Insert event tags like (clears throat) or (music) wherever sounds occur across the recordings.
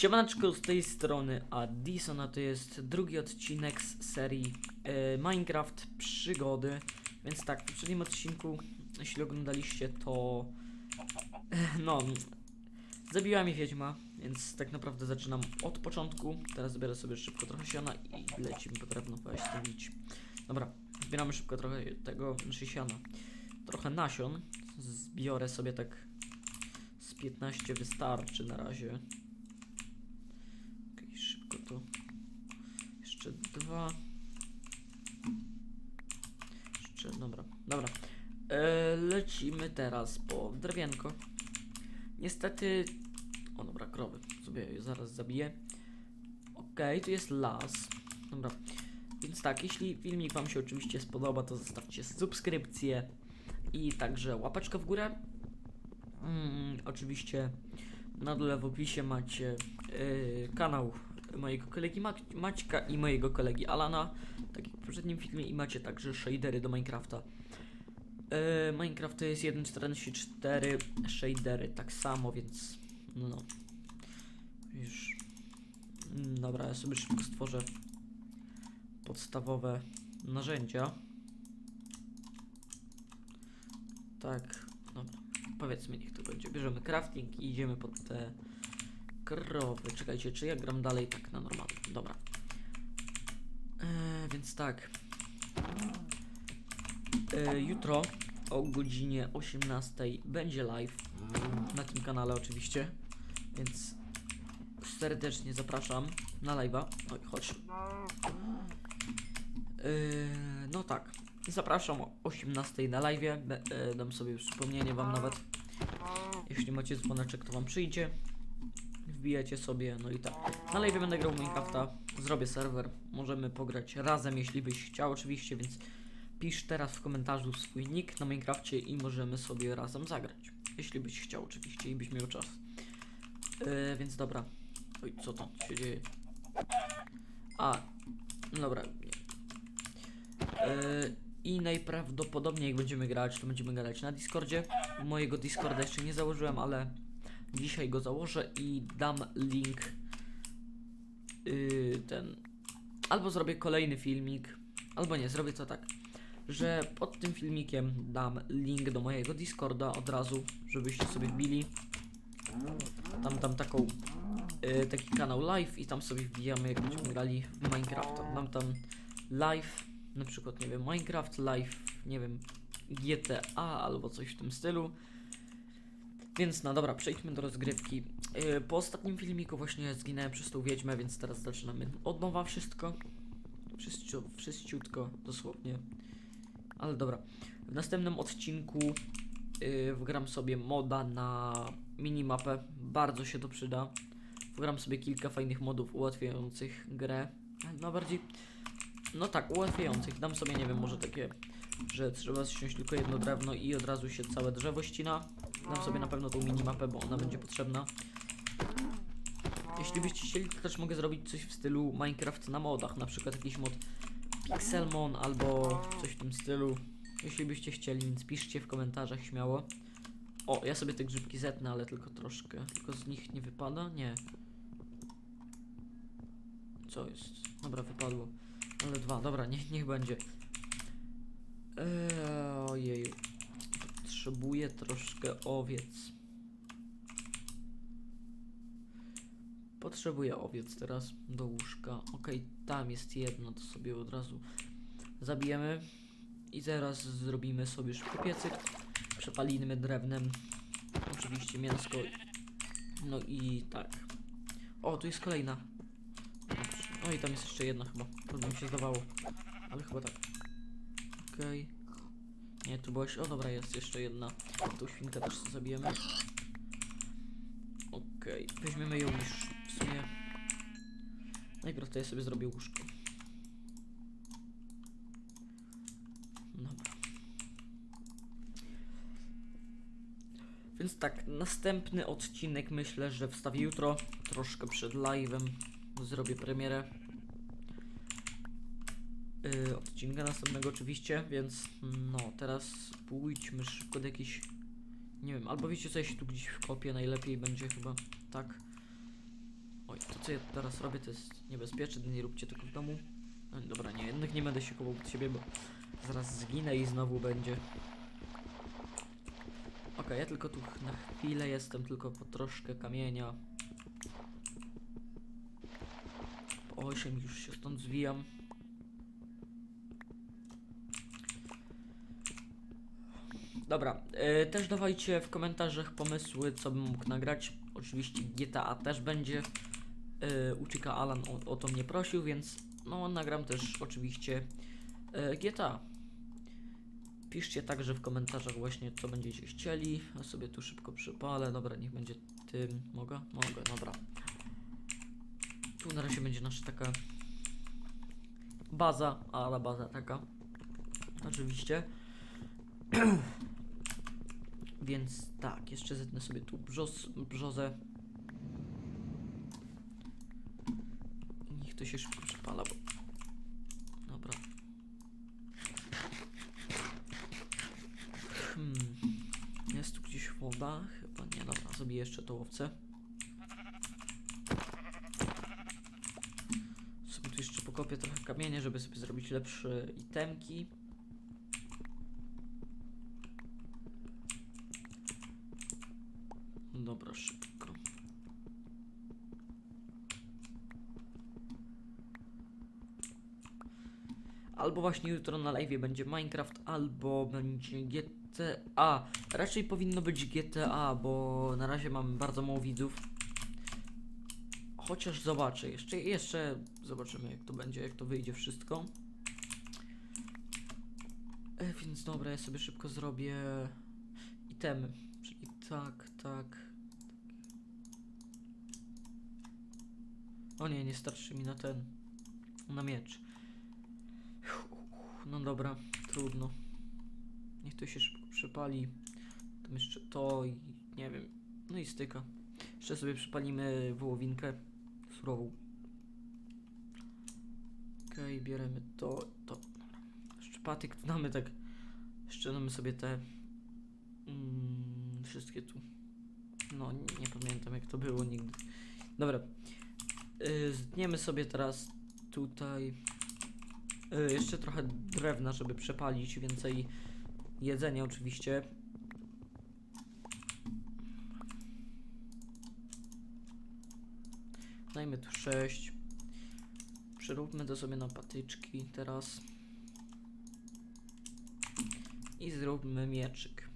Siemaneczko z tej strony Addison, a to jest drugi odcinek z serii e, Minecraft Przygody. Więc tak, w poprzednim odcinku, jeśli oglądaliście, to e, no, zabiła mi wiedźma, więc tak naprawdę zaczynam od początku. Teraz zbiorę sobie szybko trochę siana i lecimy po drewno, bić. Dobra, zbieramy szybko trochę tego, znaczy siana. Trochę nasion, zbiorę sobie tak z 15 wystarczy na razie. Okej, szybko to. Jeszcze dwa. Jeszcze, dobra, dobra. E, lecimy teraz po drewienko. Niestety. O dobra, krowy. Sobie je zaraz zabiję. Okej, tu jest las. Dobra. Więc tak, jeśli filmik Wam się oczywiście spodoba, to zostawcie subskrypcję i także łapeczkę w górę. Mm, oczywiście na dole w opisie macie yy, kanał mojego kolegi Mak- Maćka i mojego kolegi Alana, tak jak w poprzednim filmie i macie także shadery do Minecrafta. Yy, Minecraft to jest 1.44 shadery tak samo, więc no już Mm, dobra, ja sobie szybko stworzę podstawowe narzędzia. Tak, dobra. Powiedzmy, niech to będzie. Bierzemy crafting i idziemy pod te krowy. Czekajcie, czy ja gram dalej tak na normalnie? Dobra. E, więc tak. E, jutro o godzinie 18 będzie live na tym kanale oczywiście, więc serdecznie zapraszam na live'a. Oj, chodź. Yy, no tak. Zapraszam o 18 na live. Be- e, dam sobie przypomnienie wam nawet. Jeśli macie dzwoneczek, to wam przyjdzie. Wbijacie sobie, no i tak. Live będę grał Minecrafta. Zrobię serwer. Możemy pograć razem, jeśli byś chciał oczywiście, więc pisz teraz w komentarzu swój nick na Minecrafcie i możemy sobie razem zagrać. Jeśli byś chciał oczywiście i byś miał czas. Yy, więc dobra. Oj, co tam się dzieje? A, no dobra. Yy, I najprawdopodobniej jak będziemy grać, to będziemy grać na Discordzie. Mojego Discorda jeszcze nie założyłem, ale dzisiaj go założę i dam link. Yy, ten. Albo zrobię kolejny filmik, albo nie, zrobię to tak, że pod tym filmikiem dam link do mojego Discorda od razu, żebyście sobie wbili. Tam, tam taką y, taki kanał live i tam sobie wbijamy jak będziemy grali w Minecrafta. Mam tam live, na przykład nie wiem, Minecraft live, nie wiem, GTA albo coś w tym stylu. Więc no dobra, przejdźmy do rozgrywki. Y, po ostatnim filmiku właśnie zginąłem przez tą wiedźmę, więc teraz zaczynamy od nowa wszystko. Wszyściutko, dosłownie. Ale dobra. W następnym odcinku yy, wgram sobie moda na minimapę. Bardzo się to przyda. Wgram sobie kilka fajnych modów ułatwiających grę. No bardziej. No tak, ułatwiających. Dam sobie, nie wiem, może takie, że trzeba ściąć tylko jedno drewno i od razu się całe drzewo ścina. Dam sobie na pewno tą minimapę, bo ona będzie potrzebna. Jeśli byście chcieli, to też mogę zrobić coś w stylu Minecraft na modach. Na przykład jakiś mod Pixelmon albo coś w tym stylu. Jeśli byście chcieli, więc piszcie w komentarzach śmiało. O, ja sobie te grzybki zetnę, ale tylko troszkę. Tylko z nich nie wypada? Nie. Co jest? Dobra, wypadło. Ale dwa, dobra, niech, niech będzie. Eee, ojej. Potrzebuję troszkę owiec. Potrzebuję owiec teraz do łóżka. Okej, tam jest jedno, to sobie od razu zabijemy. I zaraz zrobimy sobie szybko piecyk. Przepalimy drewnem. Oczywiście mięsko. No i tak. O, tu jest kolejna. Dobrze. O i tam jest jeszcze jedna chyba. Trudno mi się zdawało. Ale chyba tak. Okej. Nie, tu. O dobra, jest jeszcze jedna. Tą świnkę też zabijemy. Okej, weźmiemy ją już w sumie. Najpierw to ja sobie zrobię łóżko. Dobra. Więc tak, następny odcinek myślę, że wstawię jutro, troszkę przed live'em. Zrobię premierę. Yy, odcinka następnego oczywiście, więc no teraz pójdźmy szybko do jakiejś nie wiem, albo wiecie co, się tu gdzieś wkopię, najlepiej będzie chyba tak. Oj, to co ja teraz robię to jest niebezpieczne, nie róbcie tego w domu. No, dobra, nie, jednak nie będę się koło od siebie, bo zaraz zginę i znowu będzie. Okej, ja tylko tu na chwilę jestem, tylko po troszkę kamienia. Po 8 już się stąd zwijam. Dobra, e, też dawajcie w komentarzach pomysły, co bym mógł nagrać. Oczywiście GTA też będzie. E, Ucieka Alan o, o to mnie prosił, więc no nagram też oczywiście e, GTA. Piszcie także w komentarzach właśnie, co będziecie chcieli. Ja sobie tu szybko przypalę. Dobra, niech będzie tym. Mogę? Mogę, dobra. Tu na razie będzie nasza taka baza, ale baza taka. Oczywiście. (clears throat) Więc tak, jeszcze zetnę sobie tu brzoz, brzozę. Niech to się szybko przypala, bo... Dobra. Hmm. Jest tu gdzieś woda? Chyba nie, dobra, zrobię jeszcze tą owcę. Sobie tu jeszcze pokopię trochę kamienie, żeby sobie zrobić lepsze itemki. Dobra, szybko. Albo właśnie jutro na live będzie Minecraft, albo będzie GTA. Raczej powinno być GTA, bo na razie mam bardzo mało widzów. Chociaż zobaczę, jeszcze, jeszcze zobaczymy jak to będzie, jak to wyjdzie wszystko. E, więc dobra, ja sobie szybko zrobię itemy. Czyli tak, tak. O nie, nie starczy mi na ten. Na miecz. No dobra, trudno. Niech to się szybko przepali. Tam jeszcze to i nie wiem. No i styka. Jeszcze sobie przypalimy wołowinkę surową. Okej, bierzemy to, to. Dobra. Jeszcze patyk damy tak. Jeszcze sobie te mm, wszystkie tu. No, nie, nie pamiętam jak to było nigdy. Dobra. Yy, zdniemy sobie teraz tutaj yy, jeszcze trochę drewna, żeby przepalić więcej jedzenia oczywiście. Dajmy tu 6. Przeróbmy to sobie na patyczki teraz. I zróbmy mieczyk.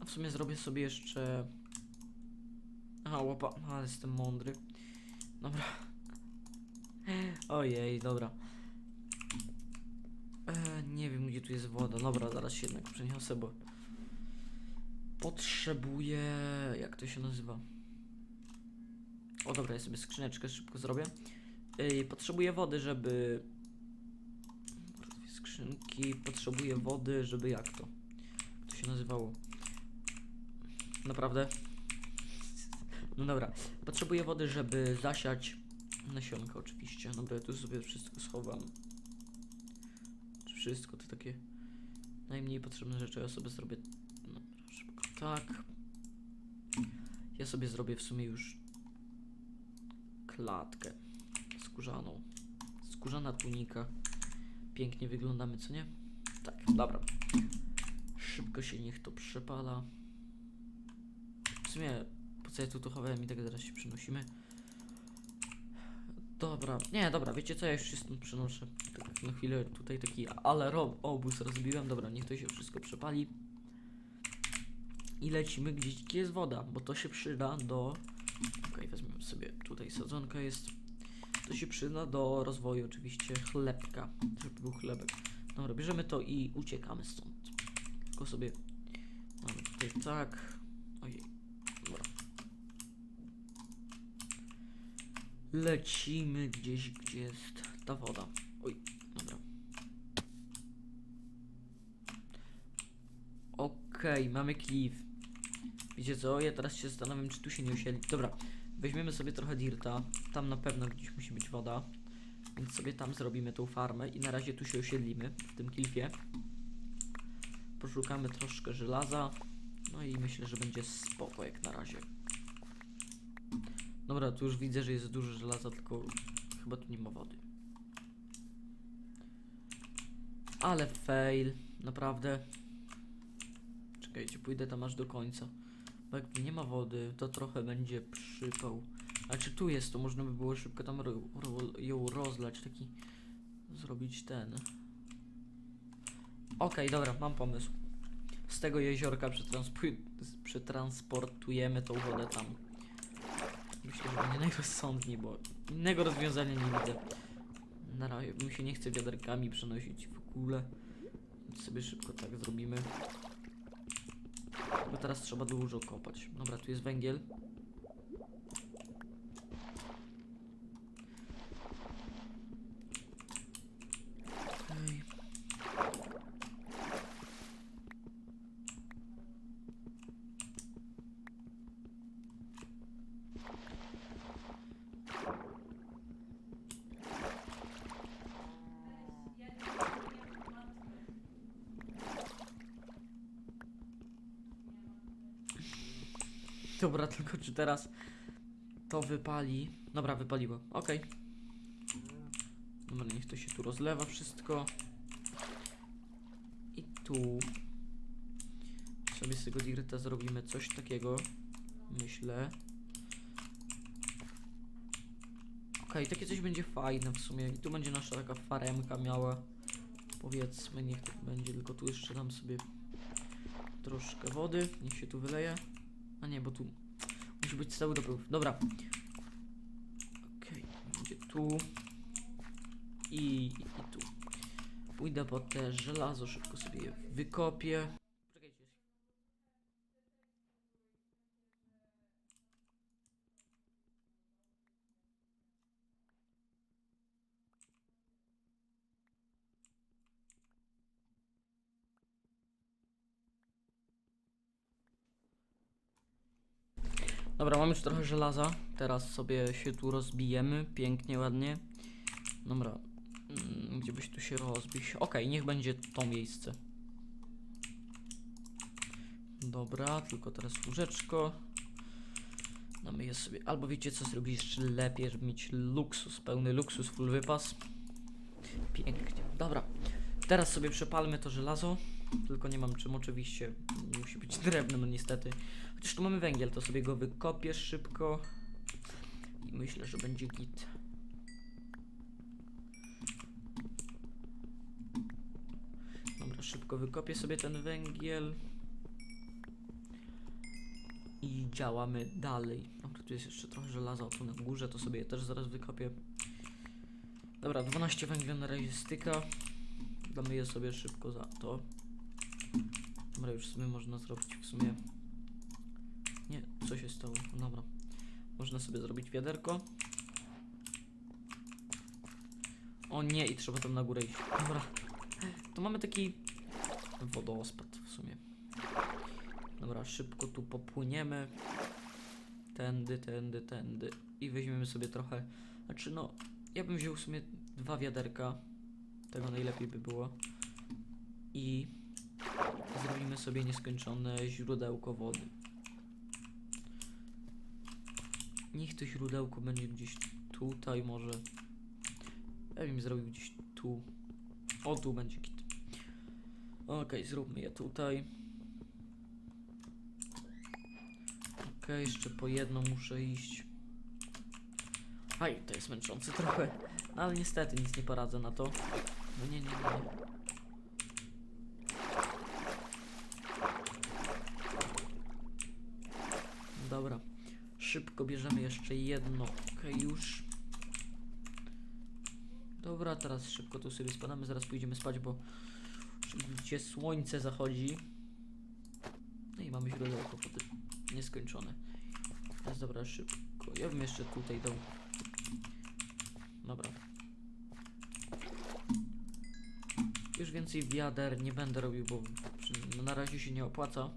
A w sumie zrobię sobie jeszcze... Aha, łapa... Ale jestem mądry. Dobra. Ojej, dobra. E, nie wiem, gdzie tu jest woda. Dobra, zaraz się jednak przeniosę, bo... Potrzebuję... Jak to się nazywa? O, dobra, ja sobie skrzyneczkę szybko zrobię. Yy, potrzebuję wody, żeby... Skrzynki. Potrzebuję wody, żeby jak to? Jak to się nazywało? Naprawdę? No dobra. Potrzebuję wody, żeby zasiać nasionka oczywiście. No bo ja tu sobie wszystko schowam. Wszystko te takie najmniej potrzebne rzeczy ja sobie zrobię. No, szybko. Tak. Ja sobie zrobię w sumie już klatkę skórzaną. Skórzana tunika. Pięknie wyglądamy, co nie? Tak, dobra. Szybko się niech to przepala. W sumie, co ja tu to chowałem i tak zaraz się przenosimy. Dobra, nie, dobra, wiecie co, ja już się stąd przenoszę. Tak na chwilę tutaj taki ale ro- obóz rozbiłem. Dobra, niech to się wszystko przepali. I lecimy gdzieś, gdzie jest woda, bo to się przyda do... Okej, wezmę sobie, tutaj sadzonka jest. To się przyda do rozwoju oczywiście chlebka, żeby był chlebek. Dobra, bierzemy to i uciekamy stąd. Tylko sobie mamy tutaj tak. Ojej, dobra. Lecimy gdzieś, gdzie jest ta woda. Oj, dobra. Okej, mamy cliff. Wiecie co? Ja teraz się zastanawiam, czy tu się nie osiedli. Dobra, weźmiemy sobie trochę dirta. Tam na pewno gdzieś musi być woda. Więc sobie tam zrobimy tą farmę i na razie tu się osiedlimy, w tym klifie. Poszukamy troszkę żelaza. No i myślę, że będzie spoko jak na razie. Dobra, tu już widzę, że jest dużo żelaza, tylko chyba tu nie ma wody. Ale fail, naprawdę. Czekajcie, pójdę tam aż do końca. Bo jak nie ma wody, to trochę będzie przypał. A czy tu jest, to można by było szybko tam ro, ro, ją rozlać, taki zrobić ten. Okej, dobra, mam pomysł. Z tego jeziorka przetransportujemy tą wodę tam. Myślę, że będzie najrozsądniej, bo innego rozwiązania nie widzę. Na razie mi się nie chce wiaderkami przenosić w ogóle. Więc sobie szybko tak zrobimy. Bo teraz trzeba dużo kopać. Dobra, tu jest węgiel. Okej. Dobra, (laughs) tylko czy teraz to wypali? Dobra, wypaliło. Okej. Dobra, niech to się tu rozlewa wszystko. I tu sobie z tego dirta zrobimy coś takiego. Myślę. Okej, takie coś będzie fajne w sumie. I tu będzie nasza taka faremka miała. Powiedzmy, niech tak będzie, tylko tu jeszcze dam sobie troszkę wody. Niech się tu wyleje. A nie, bo tu musi być cały dopływ. Dobra. Okej, będzie tu. I, i tu. Pójdę po te żelazo, szybko sobie je wykopię. Dobra, mamy już trochę żelaza. Teraz sobie się tu rozbijemy. Pięknie, ładnie. Dobra. Mm, Gdzie byś tu się rozbić? Okej, niech będzie to miejsce. Dobra, tylko teraz łóżeczko. Damy je sobie. Albo wiecie co zrobić jeszcze lepiej, żeby mieć luksus, pełny luksus, full wypas. Pięknie. Dobra. Teraz sobie przepalmy to żelazo. Tylko nie mam czym oczywiście. Musi być drewno, no niestety. Chociaż tu mamy węgiel, to sobie go wykopię szybko. I myślę, że będzie git. Dobra, szybko wykopię sobie ten węgiel. I działamy dalej. Dobra, tu jest jeszcze trochę żelaza tu na górze, to sobie je też zaraz wykopię. Dobra, 12 węgla na razie styka. Damy je sobie szybko za to. Dobra, już sobie można zrobić w sumie. Nie, co się stało? Dobra. Można sobie zrobić wiaderko. O nie, i trzeba tam na górę iść. Dobra. To mamy taki wodospad w sumie. Dobra, szybko tu popłyniemy. Tędy, tędy, tędy. I weźmiemy sobie trochę. Znaczy, no, ja bym wziął w sumie dwa wiaderka. Tego najlepiej by było. I zrobimy sobie nieskończone źródełko wody. Niech to źródełko będzie gdzieś tutaj może. Ja bym zrobił gdzieś tu. O, tu będzie kit. Okej, zróbmy je tutaj. Okej, jeszcze po jedno muszę iść. Aj, to jest męczące trochę. No, ale niestety nic nie poradzę na to. No nie, nie, nie. nie. Dobra. Szybko bierzemy jeszcze jedno. Już. Dobra, teraz szybko tu sobie spadamy, zaraz pójdziemy spać, bo gdzie słońce zachodzi. No i mamy źródełko wody nieskończone. Teraz dobra, szybko. Ja bym jeszcze tutaj dał. Dobra. Już więcej wiader nie będę robił, bo no na razie się nie opłaca.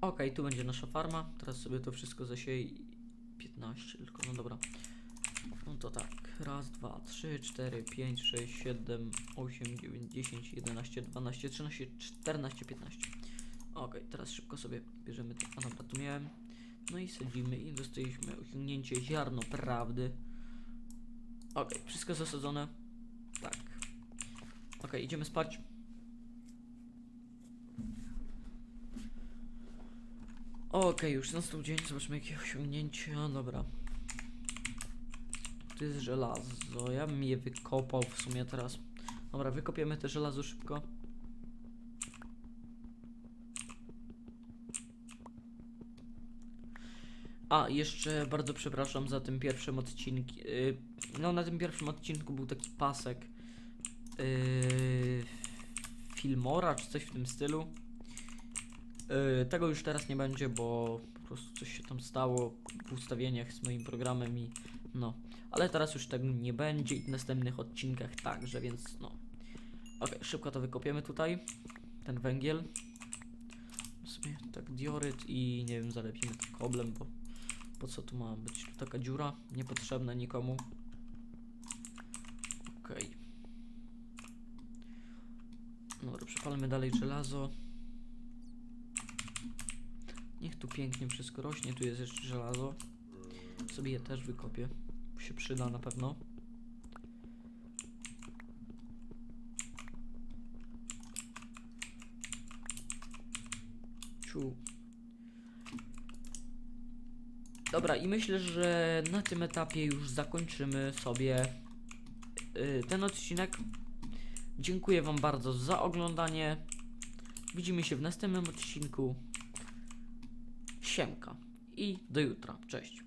Okej, tu będzie nasza farma. Teraz sobie to wszystko zasieję. i- 15 tylko, no dobra. No to tak. Raz, dwa, trzy, cztery, pięć, sześć, siedem, osiem, dziewięć, dziesięć, jedenaście, dwanaście, trzynaście, czternaście, piętnaście. Okej, teraz szybko sobie bierzemy. to- A dobra, tu miałem. No i sadzimy i dostaliśmy osiągnięcie ziarno prawdy. Okej, wszystko zasadzone. Tak. Okej, idziemy spać. Okej, już nastał dzień, zobaczmy jakie osiągnięcia. Dobra. Tu jest żelazo, ja bym je wykopał w sumie teraz. Dobra, wykopiemy te żelazo szybko. A, jeszcze bardzo przepraszam za tym pierwszym odcinku. no, na tym pierwszym odcinku był taki pasek yy, Filmora, czy coś w tym stylu. Yy, tego już teraz nie będzie, bo po prostu coś się tam stało w ustawieniach z moim programem i no. Ale teraz już tego nie będzie i w następnych odcinkach także, więc no. Ok, szybko to wykopiemy tutaj. Ten węgiel. Sobie tak dioryt i nie wiem, zalepimy to koblem, bo po co tu ma być tu taka dziura? Niepotrzebna nikomu. Okej. Dobra, przepalmy dalej żelazo. Niech tu pięknie wszystko rośnie, tu jest jeszcze żelazo. Sobie je też wykopię. Się przyda na pewno. Ciu. Dobra, i myślę, że na tym etapie już zakończymy sobie y, ten odcinek. Dziękuję Wam bardzo za oglądanie. Widzimy się w następnym odcinku. Siemka i do jutra. Cześć.